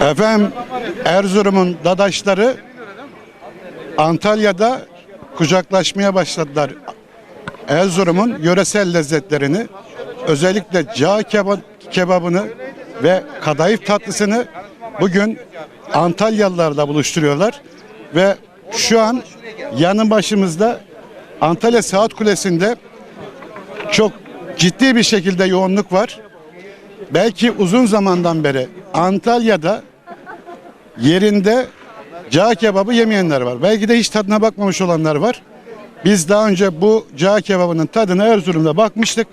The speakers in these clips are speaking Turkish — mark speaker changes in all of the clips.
Speaker 1: Efendim Erzurum'un dadaşları Antalya'da kucaklaşmaya başladılar. Erzurum'un yöresel lezzetlerini özellikle cağ keba- kebabını ve kadayıf tatlısını bugün Antalyalılarla buluşturuyorlar ve şu an yanı başımızda Antalya Saat Kulesi'nde çok ciddi bir şekilde yoğunluk var. Belki uzun zamandan beri Antalya'da yerinde cağ kebabı yemeyenler var. Belki de hiç tadına bakmamış olanlar var. Biz daha önce bu cağ kebabının tadına Erzurum'da bakmıştık.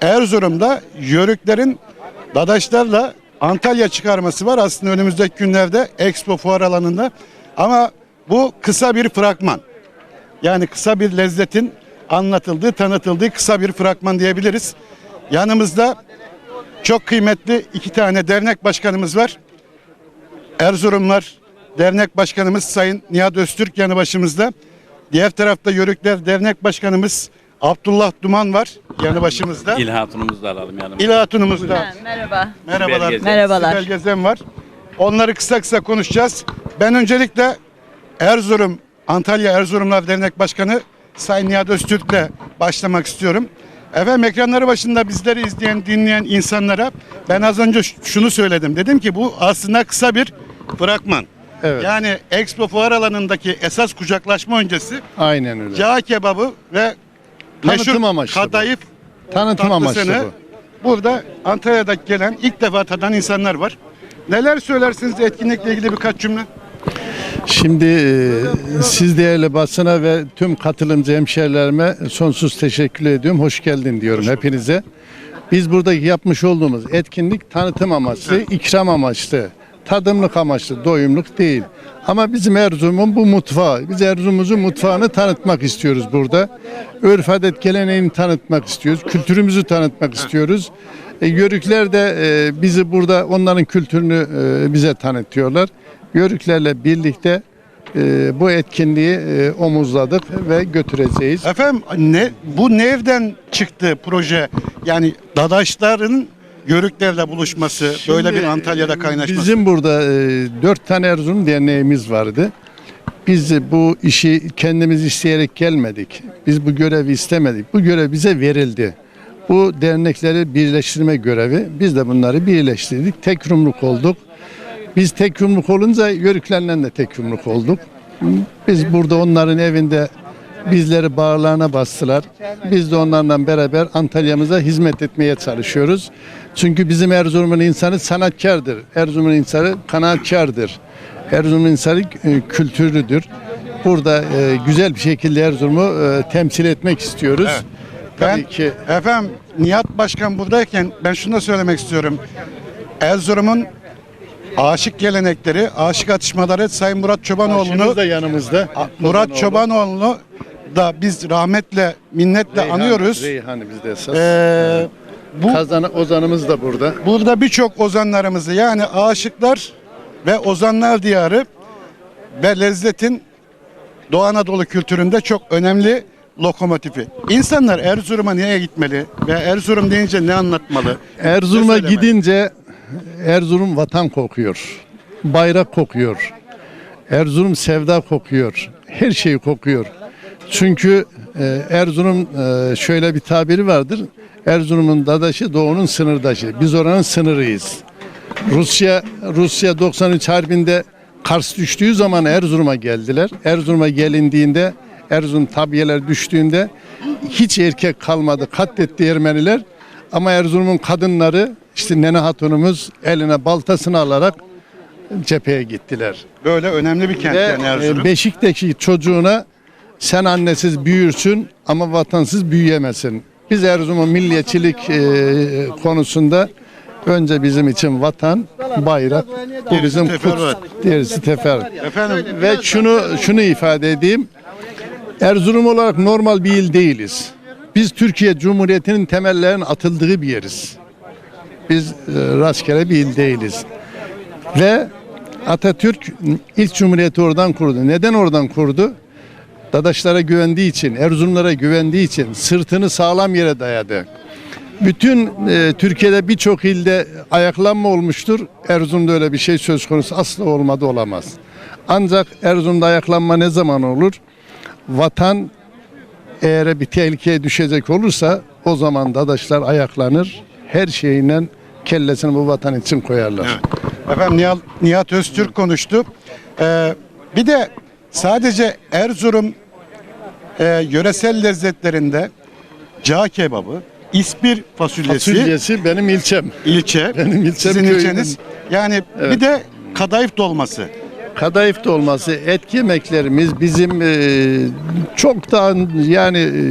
Speaker 1: Erzurum'da yörüklerin dadaşlarla Antalya çıkarması var aslında önümüzdeki günlerde Expo fuar alanında. Ama bu kısa bir fragman. Yani kısa bir lezzetin anlatıldığı, tanıtıldığı kısa bir fragman diyebiliriz. Yanımızda çok kıymetli iki tane dernek başkanımız var. Erzurumlar Dernek Başkanımız Sayın Nihat Öztürk yanı başımızda. Diğer tarafta Yörükler Dernek Başkanımız Abdullah Duman var yanı başımızda.
Speaker 2: İl hatunumuzu da alalım yanımıza.
Speaker 1: İl Hatunumuz da.
Speaker 3: Ha, merhaba.
Speaker 1: Merhabalar.
Speaker 2: Sibel Gezen.
Speaker 3: Merhabalar.
Speaker 1: Sibel Gezen var. Onları kısa kısa konuşacağız. Ben öncelikle Erzurum, Antalya Erzurumlar Dernek Başkanı Sayın Nihat Öztürk'le başlamak istiyorum. Efendim ekranları başında bizleri izleyen, dinleyen insanlara ben az önce şunu söyledim. Dedim ki bu aslında kısa bir fragman.
Speaker 4: Evet.
Speaker 1: Yani Expo fuar alanındaki esas kucaklaşma öncesi
Speaker 4: Aynen öyle.
Speaker 1: cağ kebabı ve
Speaker 4: Tanıtım
Speaker 1: meşhur
Speaker 4: amaçlı bu.
Speaker 1: kadayıf
Speaker 4: Tanıtım amaçlı
Speaker 1: tatlısını
Speaker 4: bu.
Speaker 1: burada Antalya'da gelen ilk defa tadan insanlar var. Neler söylersiniz etkinlikle ilgili birkaç cümle?
Speaker 4: Şimdi e, siz değerli basına ve tüm katılımcı hemşehrilerime sonsuz teşekkür ediyorum. Hoş geldin diyorum hepinize. Biz buradaki yapmış olduğumuz etkinlik tanıtım amaçlı, ikram amaçlı, tadımlık amaçlı, doyumluk değil. Ama bizim Erzurum'un bu mutfağı, biz Erzurum'umuzun mutfağını tanıtmak istiyoruz burada. Örf adet geleneğini tanıtmak istiyoruz, kültürümüzü tanıtmak istiyoruz. E, Yörükler de e, bizi burada onların kültürünü e, bize tanıtıyorlar. Yörüklerle birlikte e, bu etkinliği e, omuzladık ve götüreceğiz.
Speaker 1: Efendim ne bu nereden çıktı proje? Yani dadaşların yörüklerle buluşması, böyle bir
Speaker 4: Şimdi,
Speaker 1: Antalya'da kaynaşması.
Speaker 4: Bizim burada e, dört tane Erzurum derneğimiz vardı. Biz bu işi kendimiz isteyerek gelmedik. Biz bu görevi istemedik. Bu görev bize verildi. Bu dernekleri birleştirme görevi. Biz de bunları birleştirdik. Tek yumruk olduk. Biz tek yumruk olunca yörüklerle de tek yumruk olduk. Biz burada onların evinde bizleri bağırlarına bastılar. Biz de onlarla beraber Antalya'mıza hizmet etmeye çalışıyoruz. Çünkü bizim Erzurum'un insanı sanatkardır. Erzurum'un insanı kanaatkardır. Erzurum'un insanı e, kültürlüdür. Burada e, güzel bir şekilde Erzurum'u e, temsil etmek istiyoruz.
Speaker 1: Ben
Speaker 4: Tabii ki
Speaker 1: efendim Nihat Başkan buradayken ben şunu da söylemek istiyorum. Erzurum'un aşık gelenekleri, aşık atışmaları Sayın Murat Çobanoğlu'nu
Speaker 4: da yanımızda.
Speaker 1: A- Murat Çobanoğlu'nu da biz rahmetle, minnetle
Speaker 4: Reyhan-
Speaker 1: anıyoruz.
Speaker 4: Reyhan'ı bizde esas.
Speaker 1: Ee, bu
Speaker 4: Kazanı Ozan'ımız da burada.
Speaker 1: burada birçok ozanlarımızı yani aşıklar ve ozanlar diyarı ve lezzetin Doğu Anadolu kültüründe çok önemli lokomotifi. İnsanlar Erzurum'a niye gitmeli ve Erzurum deyince ne anlatmalı?
Speaker 4: Erzurum'a gidince Erzurum vatan kokuyor. Bayrak kokuyor. Erzurum sevda kokuyor. Her şey kokuyor. Çünkü Erzurum e, şöyle bir tabiri vardır. Erzurum'un dadaşı doğunun sınırdaşı. Biz oranın sınırıyız. Rusya Rusya 93 harbinde Kars düştüğü zaman Erzurum'a geldiler. Erzurum'a gelindiğinde Erzurum tabiyeler düştüğünde hiç erkek kalmadı. Katletti Ermeniler. Ama Erzurum'un kadınları işte Nene Hatunumuz eline baltasını alarak cepheye gittiler.
Speaker 1: Böyle önemli bir kent
Speaker 4: Ve
Speaker 1: yani Erzurum.
Speaker 4: e, Beşik'teki çocuğuna sen annesiz büyürsün ama vatansız büyüyemezsin. Biz Erzurum'un milliyetçilik e, konusunda önce bizim için vatan, bayrak, bu bizim kut, gerisi teferruat.
Speaker 1: Efendim
Speaker 4: Ve şunu şunu ifade edeyim. Erzurum olarak normal bir il değiliz. Biz Türkiye Cumhuriyeti'nin temellerinin atıldığı bir yeriz. Biz e, rastgele bir il değiliz. Ve Atatürk ilk cumhuriyeti oradan kurdu. Neden oradan kurdu? Dadaşlara güvendiği için, Erzurumlara güvendiği için sırtını sağlam yere dayadı. Bütün e, Türkiye'de birçok ilde ayaklanma olmuştur. Erzurum'da öyle bir şey söz konusu asla olmadı olamaz. Ancak Erzurum'da ayaklanma ne zaman olur? Vatan eğer bir tehlikeye düşecek olursa o zaman dadaşlar ayaklanır. Her şeyiyle kellesini bu vatan için koyarlar.
Speaker 1: Efendim Nihat, Nihat Öztürk konuştu. Ee, bir de sadece Erzurum e, yöresel lezzetlerinde cağ kebabı, ispir fasulyesi,
Speaker 4: Fasulyesi benim ilçem.
Speaker 1: ilçe,
Speaker 4: Benim ilçem
Speaker 1: sizin
Speaker 4: köyümün.
Speaker 1: ilçeniz. Yani bir de kadayıf dolması.
Speaker 4: Kadayıf dolması, et yemeklerimiz bizim e, çoktan yani e,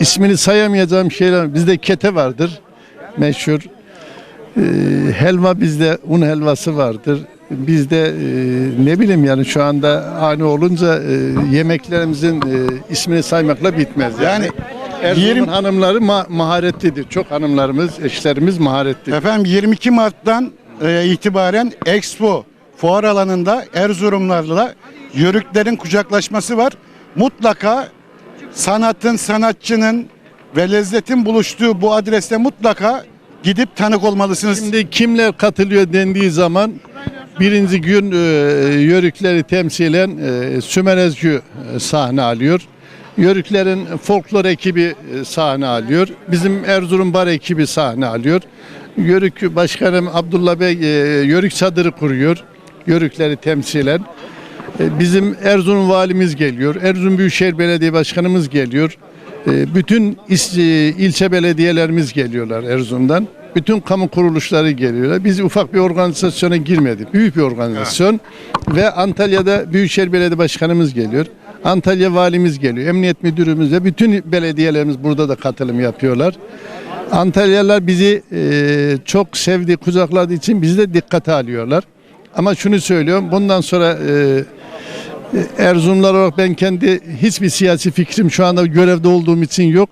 Speaker 4: ismini sayamayacağım şeyler. Bizde kete vardır meşhur. E, helva bizde un helvası vardır. Bizde e, ne bileyim yani şu anda ani olunca e, yemeklerimizin e, ismini saymakla bitmez. Yani, Erzurum'un
Speaker 1: yirmi-
Speaker 4: hanımları ma- maharetlidir. Çok hanımlarımız, eşlerimiz maharetlidir.
Speaker 1: Efendim 22 Mart'tan e, itibaren Expo fuar alanında Erzurumlarla yörüklerin kucaklaşması var. Mutlaka sanatın, sanatçının ve lezzetin buluştuğu bu adreste mutlaka gidip tanık olmalısınız.
Speaker 4: Şimdi kimler katılıyor dendiği zaman birinci gün e, Yörükleri temsilen e, Sümer Ezgü e, sahne alıyor. Yörüklerin folklor ekibi e, sahne alıyor. Bizim Erzurum Bar ekibi sahne alıyor. Yörük Başkanım Abdullah Bey e, Yörük çadırı kuruyor. Yörükleri temsilen. E, Bizim Erzurum valimiz geliyor. Erzurum Büyükşehir Belediye Başkanımız geliyor. E, Bütün e, ilçe belediyelerimiz geliyorlar Erzurum'dan. Bütün kamu kuruluşları geliyorlar. Biz ufak bir organizasyona girmedik. Büyük bir organizasyon. Ve Antalya'da Büyükşehir Belediye Başkanımız geliyor. Antalya valimiz geliyor. Emniyet müdürümüz ve bütün belediyelerimiz burada da katılım yapıyorlar. Antalyalılar bizi e, çok sevdi, kucakladığı için bizi de dikkate alıyorlar. Ama şunu söylüyorum, bundan sonra e, Erzurumlar olarak ben kendi hiçbir siyasi fikrim şu anda görevde olduğum için yok.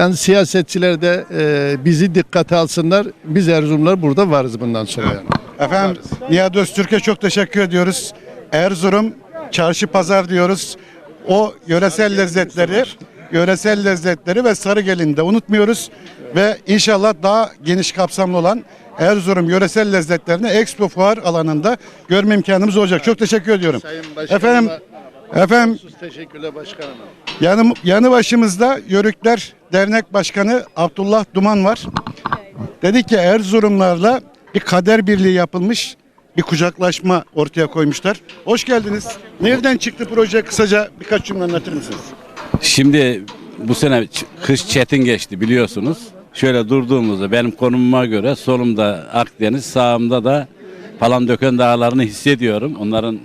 Speaker 4: Yani siyasetçiler de e, bizi dikkate alsınlar. Biz Erzurumlar burada varız bundan sonra yani.
Speaker 1: Efendim Nihat Öztürk'e çok teşekkür ediyoruz. Erzurum çarşı pazar diyoruz. O yöresel lezzetleri, yöresel lezzetleri ve Sarıgelin'i de unutmuyoruz. Ve inşallah daha geniş kapsamlı olan Erzurum yöresel lezzetlerini Expo Fuar alanında görme imkanımız olacak. Çok teşekkür ediyorum. Efendim, efendim
Speaker 4: teşekkürler başkanım.
Speaker 1: Yanı, yanı başımızda Yörükler Dernek Başkanı Abdullah Duman var. Dedi ki Erzurumlarla bir kader birliği yapılmış, bir kucaklaşma ortaya koymuşlar. Hoş geldiniz. Nereden çıktı proje? Kısaca birkaç cümle anlatır mısınız?
Speaker 2: Şimdi bu sene kış çetin geçti biliyorsunuz. Şöyle durduğumuzda benim konumuma göre solumda Akdeniz, sağımda da Palandöken dağlarını hissediyorum. Onların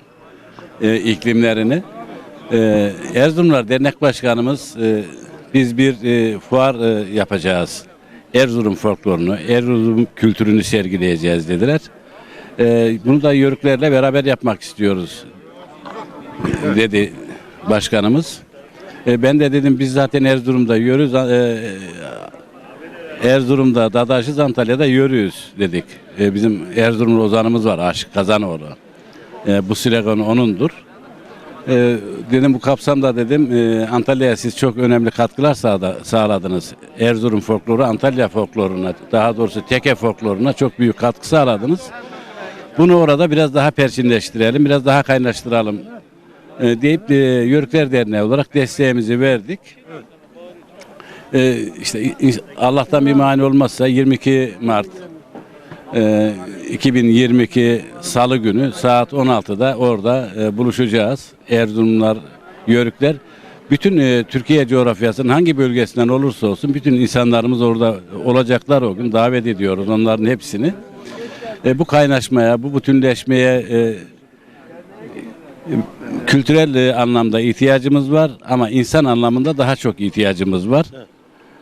Speaker 2: e, iklimlerini. E, Erzurumlar Dernek Başkanımız e, biz bir e, fuar e, yapacağız. Erzurum folklorunu, Erzurum kültürünü sergileyeceğiz dediler. E, bunu da yörüklerle beraber yapmak istiyoruz dedi başkanımız. E, ben de dedim biz zaten Erzurum'da yürüyoruz. E, Erzurum'da Dadaşız, Antalya'da yürüyoruz dedik. E, bizim Erzurumlu ozanımız var Aşık Kazanoğlu. E, bu slogan onundur. E, dedim bu kapsamda dedim e, Antalya'ya siz çok önemli katkılar sağda, sağladınız. Erzurum folkloru Antalya folkloruna daha doğrusu Teke folkloruna çok büyük katkı sağladınız. Bunu orada biraz daha perçinleştirelim, biraz daha kaynaştıralım e, deyip e, Yörükler Derneği olarak desteğimizi verdik. E, işte Allah'tan bir mani olmazsa 22 Mart 2022 Salı günü saat 16'da orada e, buluşacağız. Erzurumlar, Yörükler. Bütün e, Türkiye coğrafyasının hangi bölgesinden olursa olsun bütün insanlarımız orada olacaklar o gün. Davet ediyoruz onların hepsini. E, bu kaynaşmaya, bu bütünleşmeye kültürel anlamda ihtiyacımız var ama insan anlamında daha çok ihtiyacımız var.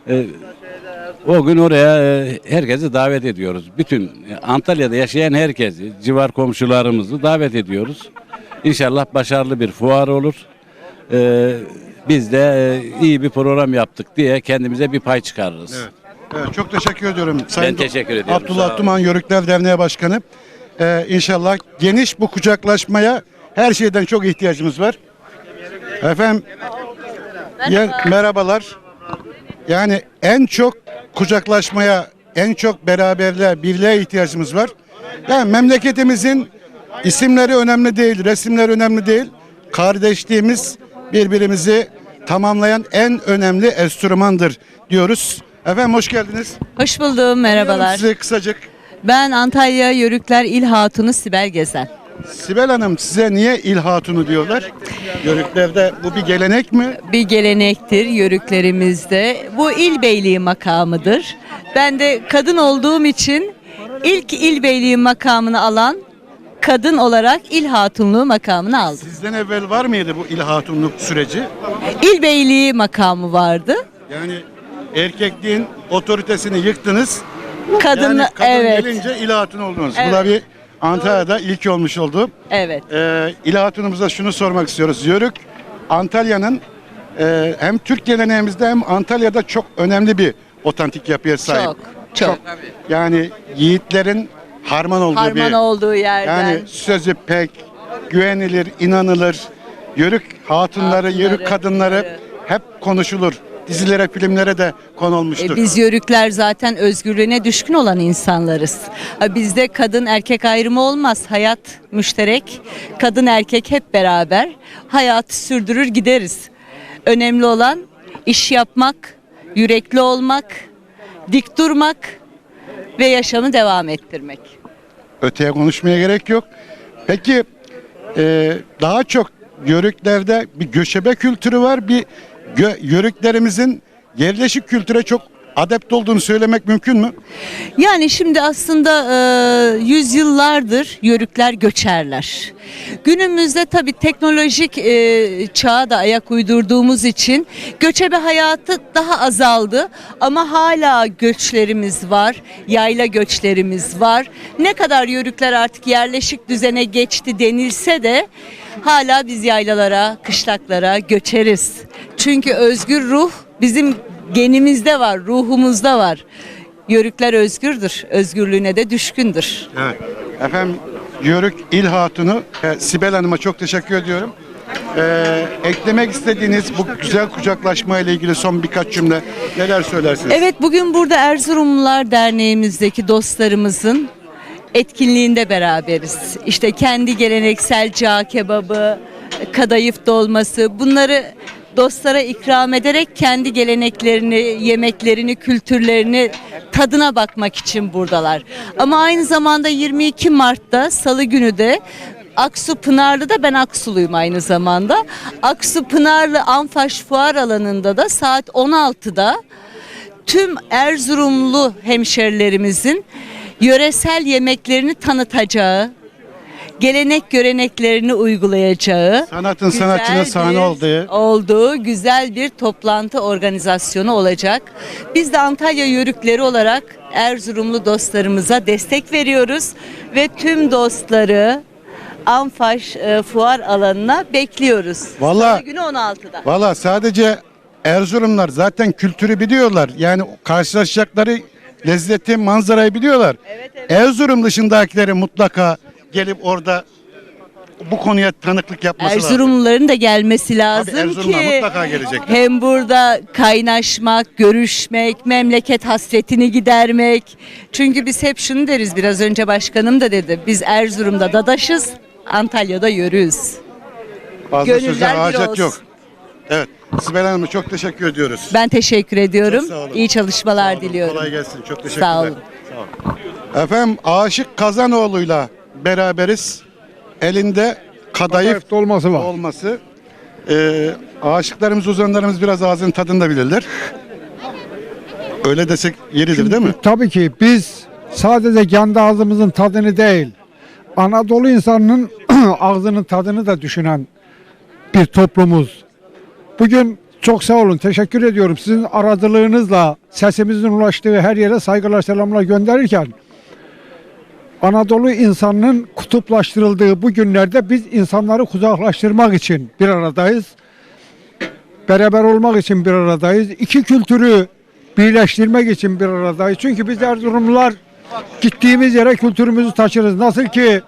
Speaker 2: E, o gün oraya e, herkesi davet ediyoruz. Bütün e, Antalya'da yaşayan herkesi, civar komşularımızı davet ediyoruz. İnşallah başarılı bir fuar olur. E, biz de e, iyi bir program yaptık diye kendimize bir pay çıkarırız.
Speaker 1: Evet, çok teşekkür ediyorum. Sayın
Speaker 2: teşekkür ediyorum.
Speaker 1: Abdullah. Duman Yörükler Derneği Başkanı. Ee, inşallah geniş bu kucaklaşmaya her şeyden çok ihtiyacımız var. Efendim ya- merhabalar. Yani en çok kucaklaşmaya, en çok beraberliğe, birliğe ihtiyacımız var. Yani memleketimizin isimleri önemli değil, resimler önemli değil. Kardeşliğimiz birbirimizi tamamlayan en önemli enstrümandır diyoruz. Efendim hoş geldiniz.
Speaker 3: Hoş buldum, merhabalar.
Speaker 1: Size kısacık.
Speaker 3: Ben Antalya Yörükler İl Hatunu Sibel Gezen.
Speaker 1: Sibel Hanım size niye il hatunu diyorlar? Yörüklerde bu bir gelenek mi?
Speaker 3: Bir gelenektir yörüklerimizde. Bu il beyliği makamıdır. Ben de kadın olduğum için ilk il beyliği makamını alan kadın olarak il hatunluğu makamını aldım.
Speaker 1: Sizden evvel var mıydı bu il hatunluk süreci?
Speaker 3: İl beyliği makamı vardı.
Speaker 1: Yani erkekliğin otoritesini yıktınız.
Speaker 3: Kadın,
Speaker 1: yani kadın
Speaker 3: evet.
Speaker 1: gelince il hatun oldunuz. Bu
Speaker 3: Evet.
Speaker 1: da bir Antalya'da ilk olmuş oldu.
Speaker 3: Evet.
Speaker 1: Ee, il hatunumuza şunu sormak istiyoruz. Yörük Antalya'nın e, hem Türk geleneğimizde hem Antalya'da çok önemli bir otantik yapıya sahip.
Speaker 3: Çok, çok.
Speaker 1: Yani yiğitlerin harman olduğu bir
Speaker 3: Harman olduğu yerden.
Speaker 1: Yani sözü pek, güvenilir, inanılır. Yörük hatunları,
Speaker 3: Hatunları,
Speaker 1: yörük kadınları
Speaker 3: evet.
Speaker 1: hep konuşulur. Dizilere, filmlere de konu
Speaker 3: E,
Speaker 1: olmuştur.
Speaker 3: biz yörükler zaten özgürlüğüne düşkün olan insanlarız. Bizde kadın erkek ayrımı olmaz. Hayat müşterek. Kadın erkek hep beraber hayatı sürdürür gideriz. Önemli olan iş yapmak, yürekli olmak, dik durmak ve yaşamı devam ettirmek.
Speaker 1: Öteye konuşmaya gerek yok. Peki e, daha çok yörüklerde bir göçebe kültürü var. Bir yörüklerimizin yerleşik kültüre çok adept olduğunu söylemek mümkün mü?
Speaker 3: Yani şimdi aslında e, yüzyıllardır yörükler göçerler. Günümüzde tabii teknolojik e, çağa da ayak uydurduğumuz için göçebe hayatı daha azaldı ama hala göçlerimiz var, yayla göçlerimiz var. Ne kadar yörükler artık yerleşik düzene geçti denilse de hala biz yaylalara, kışlaklara göçeriz. Çünkü özgür ruh bizim genimizde var, ruhumuzda var. Yörükler özgürdür, özgürlüğüne de düşkündür.
Speaker 1: Evet. Efendim Yörük İl Hatunu e, Sibel Hanım'a çok teşekkür ediyorum. E, eklemek istediğiniz bu güzel kucaklaşma ile ilgili son birkaç cümle neler söylersiniz?
Speaker 3: Evet bugün burada Erzurumlular Derneğimizdeki dostlarımızın etkinliğinde beraberiz. İşte kendi geleneksel cağ kebabı, kadayıf dolması bunları dostlara ikram ederek kendi geleneklerini, yemeklerini, kültürlerini tadına bakmak için buradalar. Ama aynı zamanda 22 Mart'ta Salı günü de Aksu Pınarlı'da ben Aksuluyum aynı zamanda. Aksu Pınarlı Anfaş Fuar alanında da saat 16'da tüm Erzurumlu hemşerilerimizin yöresel yemeklerini tanıtacağı, gelenek göreneklerini uygulayacağı,
Speaker 1: Sanatın
Speaker 3: güzel
Speaker 1: sahne
Speaker 3: bir-
Speaker 1: olduğu.
Speaker 3: olduğu güzel bir toplantı organizasyonu olacak. Biz de Antalya Yörükleri olarak Erzurumlu dostlarımıza destek veriyoruz ve tüm dostları Anfaş e, fuar alanına bekliyoruz.
Speaker 1: Vallahi-
Speaker 3: Salı günü 16'da.
Speaker 1: Valla sadece Erzurumlar zaten kültürü biliyorlar. Yani karşılaşacakları lezzeti, manzarayı biliyorlar.
Speaker 3: Evet, evet.
Speaker 1: Erzurum dışındakileri mutlaka gelip orada bu konuya tanıklık yapması lazım.
Speaker 3: Erzurumluların da gelmesi lazım
Speaker 1: Erzurumlar
Speaker 3: ki
Speaker 1: mutlaka gelecekler.
Speaker 3: hem burada kaynaşmak, görüşmek, memleket hasretini gidermek. Çünkü biz hep şunu deriz biraz önce başkanım da dedi. Biz Erzurum'da dadaşız, Antalya'da yörüyüz.
Speaker 1: Fazla
Speaker 3: Gönüller
Speaker 1: söze
Speaker 3: bir
Speaker 1: hacet
Speaker 3: olsun.
Speaker 1: yok. Evet. Sibel Hanım'a çok teşekkür ediyoruz.
Speaker 3: Ben teşekkür ediyorum.
Speaker 1: Çok sağ olun.
Speaker 3: İyi çalışmalar
Speaker 1: Sağ olun,
Speaker 3: diliyorum.
Speaker 1: Kolay gelsin. Çok teşekkürler.
Speaker 3: Sağ olun.
Speaker 1: Sağ olun. Efendim Aşık Kazanoğlu'yla beraberiz. Elinde kadayıf
Speaker 5: Kadayıf dolması var.
Speaker 1: olması. Ee, aşıklarımız, uzanlarımız biraz ağzının tadını da bilirler. Öyle desek yeridir değil mi?
Speaker 5: Tabii ki biz sadece kendi ağzımızın tadını değil, Anadolu insanının ağzının tadını da düşünen bir toplumuz. Bugün çok sağ olun, teşekkür ediyorum. Sizin aracılığınızla sesimizin ulaştığı her yere saygılar, selamlar gönderirken Anadolu insanının kutuplaştırıldığı bu günlerde biz insanları kucaklaştırmak için bir aradayız. Beraber olmak için bir aradayız. İki kültürü birleştirmek için bir aradayız. Çünkü biz Erzurumlular gittiğimiz yere kültürümüzü taşırız. Nasıl ki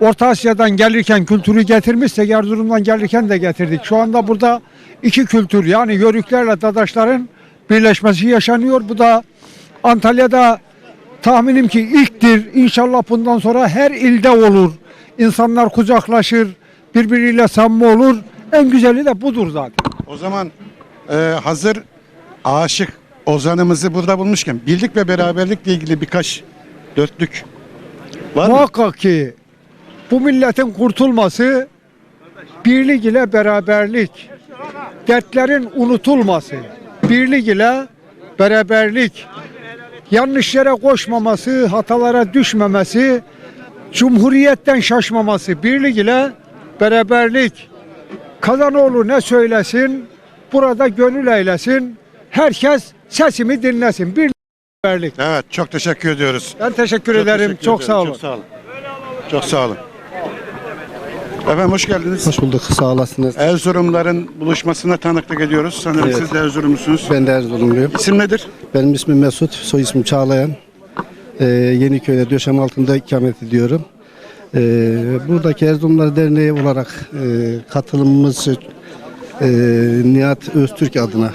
Speaker 5: Orta Asya'dan gelirken kültürü getirmişsek Erzurum'dan gelirken de getirdik. Şu anda burada iki kültür yani Yörüklerle Dadaşların birleşmesi yaşanıyor. Bu da Antalya'da tahminim ki ilktir. İnşallah bundan sonra her ilde olur. İnsanlar kucaklaşır, birbiriyle samimi olur. En güzeli de budur zaten.
Speaker 1: O zaman e, hazır aşık ozanımızı burada bulmuşken birlik ve beraberlikle ilgili birkaç dörtlük var mı?
Speaker 5: Muhakkak ki bu milletin kurtulması birlik ile beraberlik, dertlerin unutulması, birlik ile beraberlik, yanlış yere koşmaması, hatalara düşmemesi, cumhuriyetten şaşmaması, birlik ile beraberlik. Kazanoğlu ne söylesin, burada gönül eylesin, herkes sesimi dinlesin. Birlik beraberlik.
Speaker 1: Evet çok teşekkür ediyoruz.
Speaker 5: Ben teşekkür
Speaker 1: Çok
Speaker 5: ederim.
Speaker 1: teşekkür
Speaker 5: Çok
Speaker 1: ederim.
Speaker 5: sağ olun.
Speaker 1: Çok sağ olun. Çok sağ olun. Efendim hoş geldiniz.
Speaker 6: Hoş bulduk, sağ olasınız.
Speaker 1: Erzurumların buluşmasına tanıklık ediyoruz. Sanırım
Speaker 6: Evet.
Speaker 1: siz de Erzurumlusunuz.
Speaker 6: Ben de Erzurumluyum.
Speaker 1: İsim nedir?
Speaker 6: Benim ismim Mesut, soy ismim Çağlayan. Ee, Yeniköy'de Döşem altında ikamet ediyorum. Ee, buradaki Erzurumlar Derneği olarak e, katılımımız e, Nihat Öztürk adına.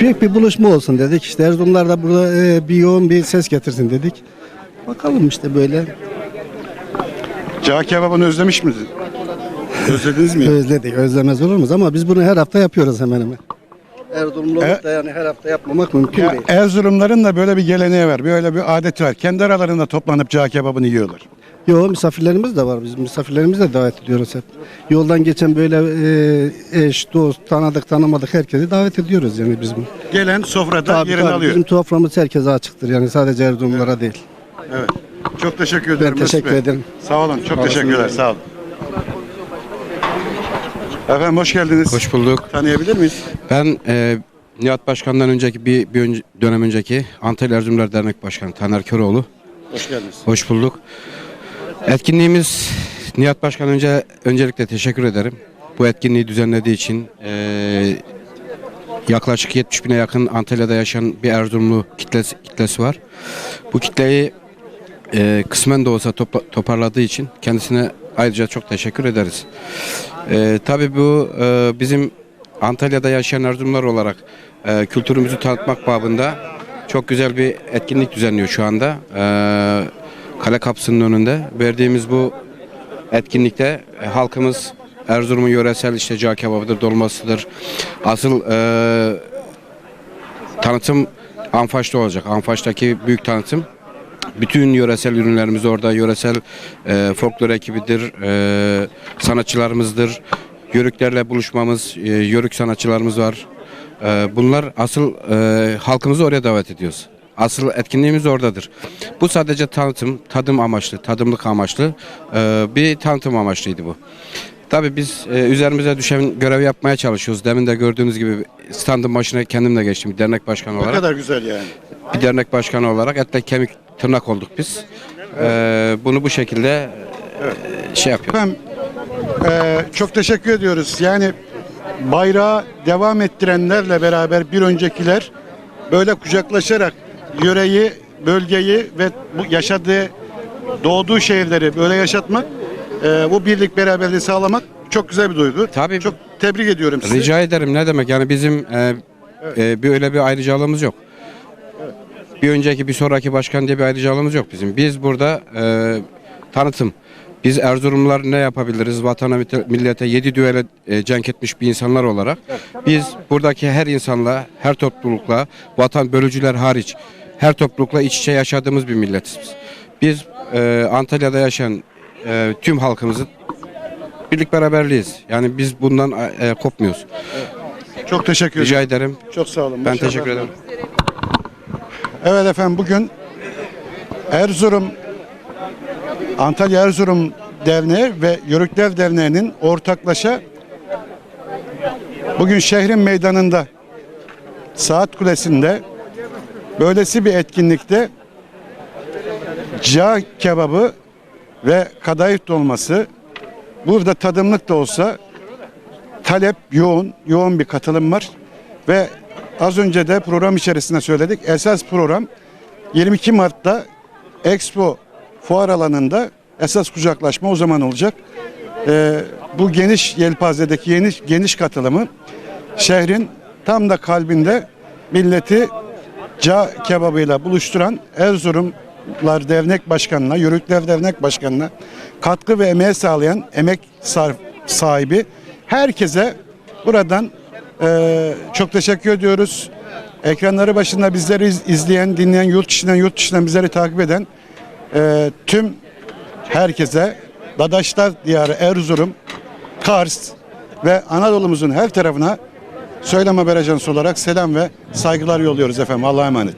Speaker 6: Büyük bir buluşma olsun dedik. İşte Erzurumlar da burada e, bir yoğun bir ses getirsin dedik. Bakalım işte böyle
Speaker 1: Cağ kebabını özlemiş miydiniz? Özlediniz mi?
Speaker 6: özledik, özlemez olur muyuz? Ama biz bunu her hafta yapıyoruz hemen hemen. Erzurumlu
Speaker 1: E-
Speaker 6: da yani her hafta yapmamak mümkün
Speaker 1: Ya,
Speaker 6: değil.
Speaker 1: Erzurumların da böyle bir geleneği var. Böyle bir adeti var. Kendi aralarında toplanıp cağ kebabını yiyorlar.
Speaker 6: Yo misafirlerimiz de var. Biz misafirlerimizi de davet ediyoruz hep. Yoldan geçen böyle e, eş, dost, tanıdık, tanımadık herkesi davet ediyoruz yani bizim.
Speaker 1: Gelen sofrada
Speaker 6: Tabii,
Speaker 1: yerini
Speaker 6: tabii.
Speaker 1: alıyor.
Speaker 6: Bizim tuhaflarımız herkese açıktır yani sadece Erzurumlara değil.
Speaker 1: Evet. Çok teşekkür ederim. Mesut
Speaker 6: teşekkür
Speaker 1: Bey.
Speaker 6: ederim.
Speaker 1: Sağ olun. Çok teşekkürler. Sağ olun. Efendim hoş geldiniz.
Speaker 7: Hoş bulduk.
Speaker 1: Tanıyabilir miyiz?
Speaker 7: Ben e, Nihat Başkan'dan önceki bir, bir önce- dönem önceki Antalya Erzurumlar Dernek Başkanı Taner Köroğlu.
Speaker 1: Hoş geldiniz.
Speaker 7: Hoş bulduk. Etkinliğimiz Nihat Başkan önce öncelikle teşekkür ederim. Bu etkinliği düzenlediği için e, yaklaşık 70 bine yakın Antalya'da yaşayan bir Erzurumlu kitlesi, kitlesi var. Bu kitleyi e, kısmen de olsa topla- toparladığı için kendisine ayrıca çok teşekkür ederiz. E, tabii bu e, bizim Antalya'da yaşayan Erzurumlar olarak e, kültürümüzü tanıtmak babında çok güzel bir etkinlik düzenliyor şu anda. E, Kale kapısının önünde verdiğimiz bu etkinlikte e, halkımız Erzurum'un yöresel işte cağ kebabıdır, dolmasıdır. Asıl e, tanıtım Anfaş'ta olacak. Anfaş'taki büyük tanıtım bütün yöresel ürünlerimiz orada. Yöresel e, folklor ekibidir, e, sanatçılarımızdır. Yörüklerle buluşmamız, e, yörük sanatçılarımız var. E, bunlar asıl e, halkımızı oraya davet ediyoruz. Asıl etkinliğimiz oradadır. Bu sadece tanıtım, tadım amaçlı, tadımlık amaçlı e, bir tanıtım amaçlıydı bu. Tabii biz e, üzerimize düşen görevi yapmaya çalışıyoruz. Demin de gördüğünüz gibi standın başına kendim de geçtim bir dernek başkanı
Speaker 1: Ne
Speaker 7: olarak
Speaker 1: kadar güzel yani.
Speaker 7: bir dernek başkanı olarak etle kemik tırnak olduk biz. Ee, bunu bu şekilde e, şey yapıyoruz.
Speaker 1: Efendim eee, çok teşekkür ediyoruz. Yani bayrağı devam ettirenlerle beraber bir öncekiler böyle kucaklaşarak yöreyi, bölgeyi ve bu yaşadığı, doğduğu şehirleri böyle yaşatmak, eee, bu birlik beraberliği sağlamak çok güzel bir duygu.
Speaker 7: Tabii.
Speaker 1: Çok tebrik ediyorum sizi.
Speaker 7: Rica ederim ne demek yani bizim e, e, bir öyle bir ayrıcalığımız yok. Bir önceki bir sonraki başkan diye bir ayrıcalığımız yok bizim. Biz burada e, tanıtım. Biz Erzurumlular ne yapabiliriz? Vatana millete yedi düele e, cenk etmiş bir insanlar olarak. Biz buradaki her insanla, her toplulukla, vatan bölücüler hariç her toplulukla iç içe yaşadığımız bir milletiz biz. Biz e, Antalya'da yaşayan e, tüm halkımızın birlik beraberliğiz. Yani biz bundan e, kopmuyoruz.
Speaker 1: Çok teşekkür
Speaker 7: Rica
Speaker 1: ederim.
Speaker 7: ederim.
Speaker 1: Çok sağ olun.
Speaker 7: Ben
Speaker 1: Başarılar
Speaker 7: teşekkür ederim.
Speaker 1: Evet efendim bugün Erzurum Antalya Erzurum Derneği ve Yörükler Derneği'nin ortaklaşa bugün şehrin meydanında Saat Kulesi'nde böylesi bir etkinlikte cağ kebabı ve kadayıf dolması burada tadımlık da olsa talep yoğun, yoğun bir katılım var ve az önce de program içerisinde söyledik. Esas program 22 Mart'ta Expo fuar alanında esas kucaklaşma o zaman olacak. Ee, bu geniş yelpazedeki geniş, geniş katılımı şehrin tam da kalbinde milleti ca kebabıyla buluşturan Erzurumlar Dernek Başkanı'na, Yörükler Dernek Başkanı'na katkı ve emeğe sağlayan emek sahibi herkese buradan eee, çok teşekkür ediyoruz. Ekranları başında bizleri iz- izleyen, dinleyen, yurt içinden yurt dışından bizleri takip eden eee, tüm herkese Dadaşlar Diyarı Erzurum, Kars ve Anadolu'muzun her tarafına Söyleme Haber olarak selam ve saygılar yolluyoruz efendim. Allah'a emanet.